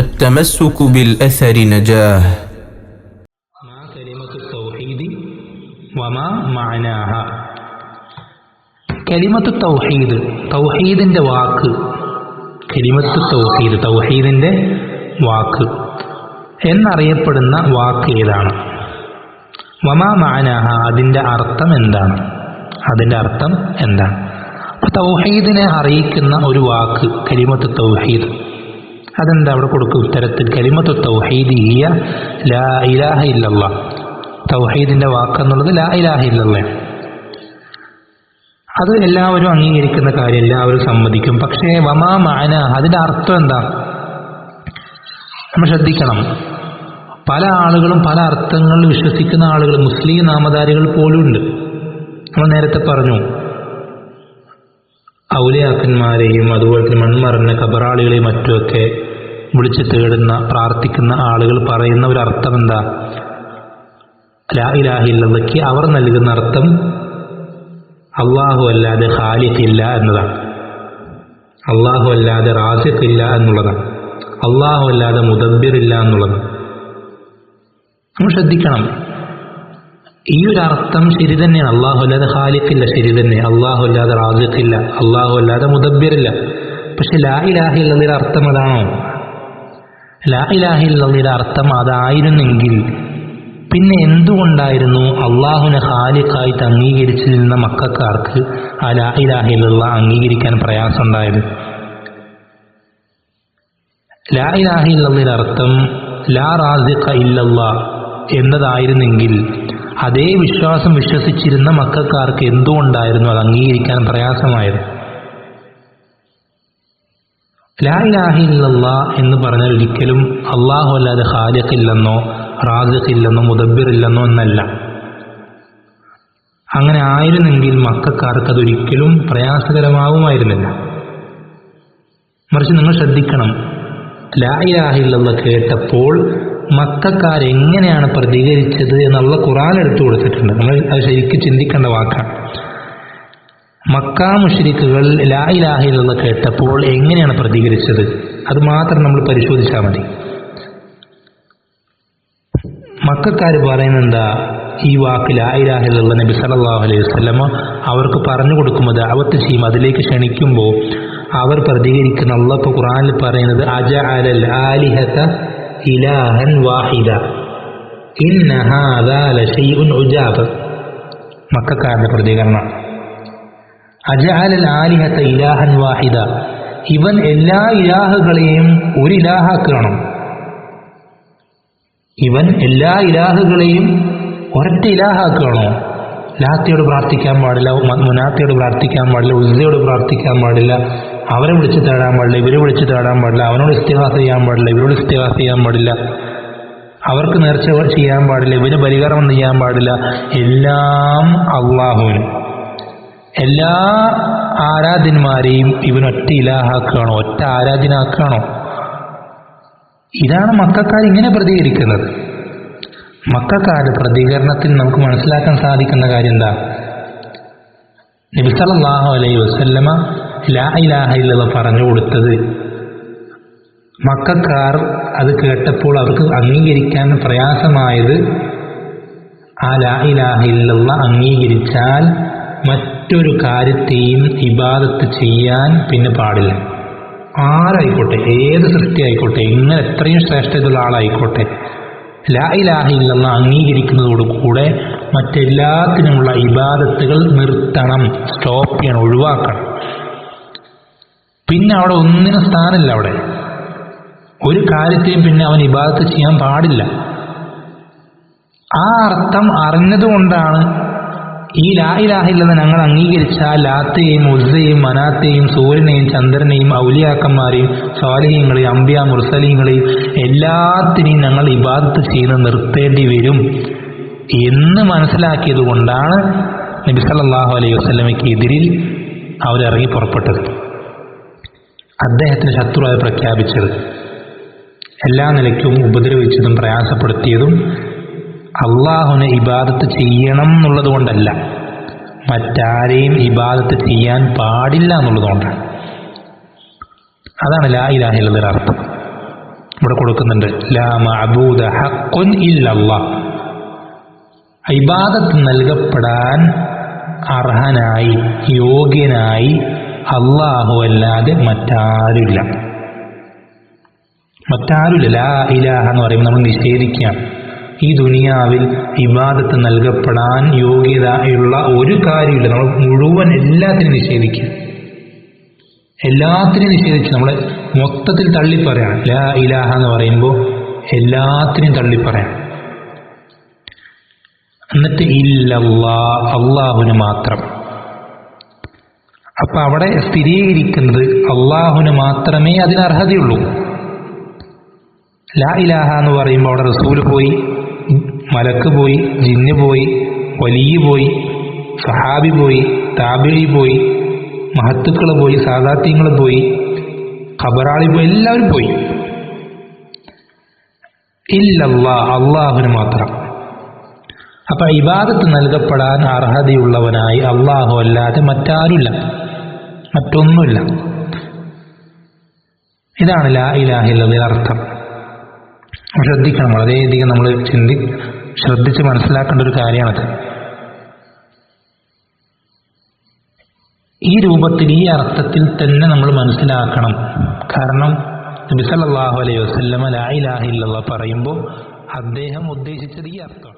التمسك بالأثر نجاه ما كلمة التوحيد وما معناها കലിമത്ത് തൗഹീദ് തൗഹീദിന്റെ വാക്ക് കലിമത്ത് തൗഹീദ് തൗഹീദിന്റെ വാക്ക് എന്നറിയപ്പെടുന്ന വാക്ക് ഏതാണ് വമാ മാനാഹ അതിന്റെ അർത്ഥം എന്താണ് അതിന്റെ അർത്ഥം എന്താണ് അപ്പൊ തൗഹീദിനെ അറിയിക്കുന്ന ഒരു വാക്ക് കലിമത്ത് തൗഹീദ് അതെന്താ അവിടെ കൊടുക്കും ഉത്തരത്തിൽ കലിമത്തു തൗഹീദ് ഹിയ ലാ ഇലാഹ ഇല്ലല്ല തൗഹീദിന്റെ വാക്കെന്നുള്ളത് ലാ ഇലാഹ ഇല്ലല്ല അത് എല്ലാവരും അംഗീകരിക്കുന്ന കാര്യം എല്ലാവരും സമ്മതിക്കും. പക്ഷേ വമാ മാന അതിന്റെ അർത്ഥം എന്താ? നമ്മൾ ശ്രദ്ധിക്കണം. പല ആളുകളും പല അർത്ഥങ്ങളിൽ വിശ്വസിക്കുന്ന ആളുകൾ മുസ്ലിം നാമധാരികൾ പോലും ഉണ്ട് നമ്മൾ നേരത്തെ പറഞ്ഞു ഔലിയാക്കന്മാരെയും അതുപോലെ തന്നെ മൺമറഞ്ഞ കബറാളികളെയും മറ്റുമൊക്കെ വിളിച്ച് തേടുന്ന പ്രാർത്ഥിക്കുന്ന ആളുകൾ പറയുന്ന ഒരു അർത്ഥം എന്താ ലാ അവർ നൽകുന്ന അർത്ഥം അള്ളാഹു അല്ലാതെ ഖാലിഖില്ല എന്നതാണ്. അള്ളാഹു അല്ലാതെ റാസിഖില്ല എന്നുള്ളതാണ്. അള്ളാഹു അല്ലാതെ മുദബ്ബിറില്ല എന്നുള്ളതാണ്. നമ്മൾ ശ്രദ്ധിക്കണം. ഈ ഒരു അർത്ഥം ശരി തന്നെയാണ്. അള്ളാഹു അല്ലാതെ ഹാലിക്കില്ല ശരി തന്നെ. അള്ളാഹു അല്ലാതെ റാജിക്കില്ല അള്ളാഹു അല്ലാതെ മുദബ്ബിറില്ല. പക്ഷെ ലാ ഇലാഹില്ലതിന്റെ അർത്ഥം അതാണോ? ലാ ഇലാഹില്ലതിന്റെ അർത്ഥം അതായിരുന്നെങ്കിൽ പിന്നെ എന്തുകൊണ്ടായിരുന്നു അള്ളാഹുനെ ഖാലിഖായിട്ട് അംഗീകരിച്ചിരുന്ന മക്കാർക്ക് ആ ലാ ഇലാഹിലുള്ള അംഗീകരിക്കാൻ പ്രയാസമുണ്ടായത് ലാ ഇലാഹില്ലതിന്റെ അർത്ഥം ലാ റാസിഖ ഇല്ലല്ലാ എന്നതായിരുന്നെങ്കിൽ അതേ വിശ്വാസം വിശ്വസിച്ചിരുന്ന മക്കാർക്ക് എന്തുകൊണ്ടായിരുന്നു അത് അംഗീകരിക്കാൻ പ്രയാസമായത്? ലാ ഇലാഹില്ല എന്ന് പറഞ്ഞാൽ ഒരിക്കലും അള്ളാഹു അല്ലാതെ ഹാലിഖില്ലെന്നോ റാസിഖില്ലെന്നോ മുദബിറില്ലെന്നോ എന്നല്ല. അങ്ങനെ ആയിരുന്നെങ്കിൽ മക്കാർക്ക് അതൊരിക്കലും പ്രയാസകരമാവുമായിരുന്നില്ല. മറിച്ച് നിങ്ങൾ ശ്രദ്ധിക്കണം. ലാ ഇലാഹില്ല കേട്ടപ്പോൾ മക്കാരെങ്ങനെയാണ് പ്രതികരിച്ചത് എന്നുള്ള ഖുറാൻ എടുത്തു കൊടുത്തിട്ടുണ്ട്. നമ്മൾ അത് ശരിക്കും ചിന്തിക്കേണ്ട വാക്കാണ്. മക്ക മുഷരിക്കുകൾ ലാ ഇലാഹില്ല കേട്ടപ്പോൾ എങ്ങനെയാണ് പ്രതികരിച്ചത്? അത് മാത്രം നമ്മൾ പരിശോധിച്ചാൽ മതി. മക്കാർ പറയുന്നത് എന്താ ഈ വാക്ക് ലാ ഇലാഹില്ല നബി സല്ലല്ലാഹു അലൈഹി വസ്ലമ അവർക്ക് പറഞ്ഞു കൊടുക്കുമ്പോൾ ദാവത്ത് ചെയ്യും. അതിലേക്ക് ക്ഷണിക്കുമ്പോൾ അവർ പ്രതികരിക്കുന്ന അള്ളാഹ് ഖുറാനിൽ പറയുന്നത് അജ അലൽ ആലിഹത ഇലാഹൻ വാഹിദ. മക്കാരന്റെ പ്രതികരണം. അജഅലൽ ആലിഹത്ത ഇലാഹൻ വാഹിദ. ഇവൻ എല്ലാ ഇലാഹുകളെയും ഒരു ഇലാഹാക്കണം ഇവൻ എല്ലാ ഇലാഹുകളെയും ഒരൊറ്റ ഇലാഹാക്കണോ ലാത്തയോട് പ്രാർത്ഥിക്കാൻ പാടില്ല മുനാത്തയോട് പ്രാർത്ഥിക്കാൻ പാടില്ല ഉസയോട് പ്രാർത്ഥിക്കാൻ പാടില്ല അവരെ വിളിച്ച് തേടാൻ പാടില്ല ഇവരെ വിളിച്ച് തേടാൻ പാടില്ല അവനോട് ഇസ്തിഹാസ ചെയ്യാൻ പാടില്ല ഇവരോട് ഇസ്തിഹാസ ചെയ്യാൻ പാടില്ല. അവർക്ക് നേർച്ച ചെയ്യാൻ പാടില്ല ഇവർ ബലികർമ്മം ചെയ്യാൻ പാടില്ല. എല്ലാം അള്ളാഹുവിന്. എല്ലാ ആരാധന്മാരെയും ഇവനൊറ്റ ഇലാഹാക്കുകയാണോ ഒറ്റ ആരാധനാക്കുകയാണോ ഇതാണ് മക്കാർ ഇങ്ങനെ പ്രതികരിക്കുന്നത്. മക്കാരുടെ പ്രതികരണത്തിൽ നമുക്ക് മനസ്സിലാക്കാൻ സാധിക്കുന്ന കാര്യം എന്താ? നബിസലാഹു അലൈഹി വസല്ലമ ലാ ഇലാഹ പറഞ്ഞു കൊടുത്തത്. മക്കാർ അത് കേട്ടപ്പോൾ അവർക്ക് അംഗീകരിക്കാൻ പ്രയാസമായത് ആ ലാ ഇലാഹ അംഗീകരിച്ചാൽ മറ്റൊരു കാര്യത്തെയും ഇബാദത്ത് ചെയ്യാൻ പിന്നെ പാടില്ല. ആരായിക്കോട്ടെ ഏത് സൃഷ്ടി ആയിക്കോട്ടെ ഇങ്ങനെ എത്രയും ശ്രേഷ്ഠതയുള്ള ആളായിക്കോട്ടെ ലാ ഇലാഹ ഇല്ലെന്ന് അംഗീകരിക്കുന്നതോടുകൂടെ മറ്റെല്ലാത്തിനുമുള്ള ഇബാദത്തുകൾ നിർത്തണം സ്റ്റോപ്പ് ചെയ്യണം ഒഴിവാക്കണം. പിന്നെ അവിടെ ഒന്നിനും സ്ഥാനമില്ല അവിടെ. ഒരു കാര്യത്തെയും പിന്നെ അവൻ ഇബാദത്ത് ചെയ്യാൻ പാടില്ല. ആ അർത്ഥം അറിഞ്ഞതുകൊണ്ടാണ് ഈ ലാ ഇലാഹില്ലെന്ന് ഞങ്ങൾ അംഗീകരിച്ച ലാത്തയെയും ഉസ്സയെയും മനാത്തെയും സൂര്യനെയും ചന്ദ്രനെയും ഔലിയാക്കന്മാരെയും സ്വാലിഹ്യങ്ങളെയും അമ്പിയ മുർസലീങ്ങളെയും എല്ലാത്തിനെയും ഞങ്ങൾ ഇബാദത്ത് ചെയ്യുന്ന നിർത്തേണ്ടി വരും എന്ന് മനസ്സിലാക്കിയത് കൊണ്ടാണ് നബി സല്ലല്ലാഹു അലൈഹി വസ്ലമയ്ക്ക് എതിരിൽ അവരിറങ്ങി പുറപ്പെട്ടത്. അദ്ദേഹത്തിന് ശത്രുവായി പ്രഖ്യാപിച്ചത്. എല്ലാ നിലയ്ക്കും ഉപദ്രവിച്ചതും പ്രയാസപ്പെടുത്തിയതും അള്ളാഹുനെ ഇബാദത്ത് ചെയ്യണം എന്നുള്ളത് കൊണ്ടല്ല മറ്റാരെയും ഇബാദത്ത് ചെയ്യാൻ പാടില്ല എന്നുള്ളത് കൊണ്ടാണ് അതാണ് ലാ ഇലാഹിലുള്ള അർത്ഥം. ഇവിടെ കൊടുക്കുന്നുണ്ട് ലാ മഅബൂദ ഹഖുൻ ഇല്ലല്ലാഹ്. ഇബാദത്ത് നൽകപ്പെടാൻ അർഹനായി യോഗ്യനായി അള്ളാഹു അല്ലാതെ മറ്റാരുമില്ല. മറ്റാരുമില്ല. ലാ ഇലാഹ എന്ന് പറയുമ്പോൾ നമ്മൾ നിഷേധിക്കാം ഈ ദുനിയാവിൽ ഇബാദത്ത് നൽകപ്പെടാൻ യോഗ്യതയുള്ള ഒരു കാര്യമില്ല. നമ്മൾ മുഴുവൻ എല്ലാത്തിനും നിഷേധിക്കുക. എല്ലാത്തിനും നിഷേധിച്ച് നമ്മൾ മൊത്തത്തിൽ തള്ളിപ്പറയാണ്. ലാ ഇലാഹ എന്ന് പറയുമ്പോൾ എല്ലാത്തിനും തള്ളിപ്പറയണം. എന്നിട്ട് ഇല്ലല്ലാ അള്ളാഹുന് മാത്രം. അപ്പൊ അവിടെ സ്ഥിരീകരിക്കുന്നത് അള്ളാഹുന് മാത്രമേ അതിന് അർഹതയുള്ളൂ. ലാ ഇലാഹ എന്ന് പറയുമ്പോൾ അവിടെ റസൂൽ പോയി മലക്ക് പോയി ജിന്ന് പോയി വലിയ പോയി സഹാബി പോയി താബിഴി പോയി മഹത്തുക്കൾ പോയി സാദാത്യങ്ങൾ പോയി ഖബറാളി പോയി എല്ലാവരും പോയി. ഇല്ലല്ലാ അള്ളാഹുന് മാത്രം. അപ്പൊ ഇബാദത്ത് നൽകപ്പെടാൻ അർഹതയുള്ളവനായി അള്ളാഹു അല്ലാതെ മറ്റാരുമില്ല. മറ്റൊന്നുമില്ല. ഇതാണ് ലാ ഇലാഹില്ലതിന്റെ അർത്ഥം. ശ്രദ്ധിക്കണം. വളരെയധികം നമ്മൾ ചിന്തി ശ്രദ്ധിച്ച് മനസ്സിലാക്കേണ്ട ഒരു കാര്യമാണത്. ഈ രൂപത്തിൽ ഈ അർത്ഥത്തിൽ തന്നെ നമ്മൾ മനസ്സിലാക്കണം. കാരണം നബി സല്ലല്ലാഹു അലൈഹി വസല്ലമ ലാ ഇലാഹ പറയുമ്പോൾ അദ്ദേഹം ഉദ്ദേശിച്ചത് ഈ അർത്ഥം